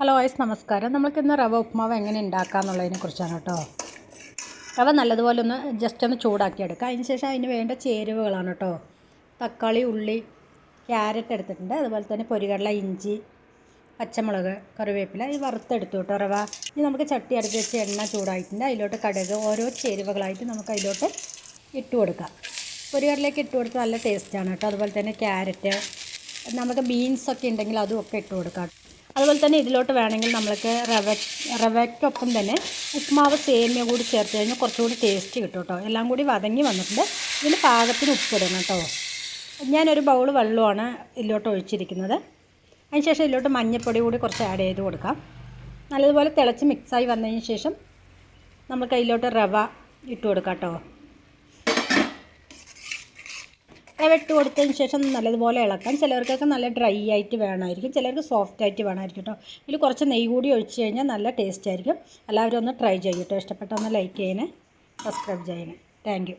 Hello ice നമസ്കാരം. നമ്മൾക്കിന്ന് റവ ഉപ്മാവ് എങ്ങനെ ഉണ്ടാക്കുക എന്നുള്ളതിനെ കുറിച്ചാണ് കേട്ടോ. റവ നല്ലതുപോലെ ഒന്ന് ജസ്റ്റ് ഒന്ന് ചൂടാക്കി എടുക്കുക അതിന് ശേഷം അതിന് വേണ്ട ചേരുവകളാണ് കേട്ടോ. തക്കാളി ഉള്ളി ക്യാരറ്റ് എടുത്തിട്ടുണ്ട്. അതുപോലെ തന്നെ പൊരികടല ഇഞ്ചി പച്ചമുളക് കറിവേപ്പില ഈ വറുത്തെടുത്തു കേട്ടോ റവ. ഇനി നമുക്ക് ചട്ടി അടുത്ത് വെച്ച് എണ്ണ ചൂടായിട്ടുണ്ട്. അതിലോട്ട് കടുക് ഓരോ ചേരുവകളായിട്ട് നമുക്ക് അതിലോട്ട് ഇട്ട് കൊടുക്കാം. പൊരികടലേക്ക് ഇട്ട് കൊടുത്താൽ നല്ല ടേസ്റ്റാണ് കേട്ടോ. അതുപോലെ തന്നെ ക്യാരറ്റ് നമുക്ക് ബീൻസൊക്കെ ഉണ്ടെങ്കിൽ അതും ഒക്കെ ഇട്ട് കൊടുക്കാം. അതുപോലെ തന്നെ ഇതിലോട്ട് വേണമെങ്കിൽ നമ്മൾക്ക് റവ റവയ്ക്കൊപ്പം തന്നെ ഉപ്മാവ് സേമിയ കൂടി ചേർത്ത് കഴിഞ്ഞാൽ കുറച്ചുകൂടി ടേസ്റ്റ് കിട്ടും കേട്ടോ. എല്ലാം കൂടി വതങ്ങി വന്നിട്ടുണ്ട്. ഇതിന് പാകത്തിന് ഉപ്പിടണം കേട്ടോ. ഞാനൊരു ബൗൾ വെള്ളമാണ് ഇതിലോട്ട് ഒഴിച്ചിരിക്കുന്നത്. അതിനുശേഷം ഇതിലോട്ട് മഞ്ഞൾപ്പൊടി കൂടി കുറച്ച് ആഡ് ചെയ്ത് കൊടുക്കാം. നല്ലതുപോലെ തിളച്ച് മിക്സായി വന്നതിന് ശേഷം നമുക്ക് അതിലോട്ട് റവ ഇട്ട് കൊടുക്കാം കേട്ടോ. റവ കൊടുത്തതിന് ശേഷം നല്ലതുപോലെ ഇളക്കാം. ചിലർക്കൊക്കെ നല്ല ഡ്രൈ ആയിട്ട് വേണമായിരിക്കും. ചിലർക്ക് സോഫ്റ്റ് ആയിട്ട് വേണമായിരിക്കും കേട്ടോ. ഇതിൽ കുറച്ച് നെയ്യ് കൂടി ഒഴിച്ച് കഴിഞ്ഞാൽ നല്ല ടേസ്റ്റ് ആയിരിക്കും. എല്ലാവരും ഒന്ന് ട്രൈ ചെയ്യും കേട്ടോ. ഇഷ്ടപ്പെട്ടൊന്ന് ലൈക്ക് ചെയ്യണേ. സബ്സ്ക്രൈബ് ചെയ്യണേ. താങ്ക്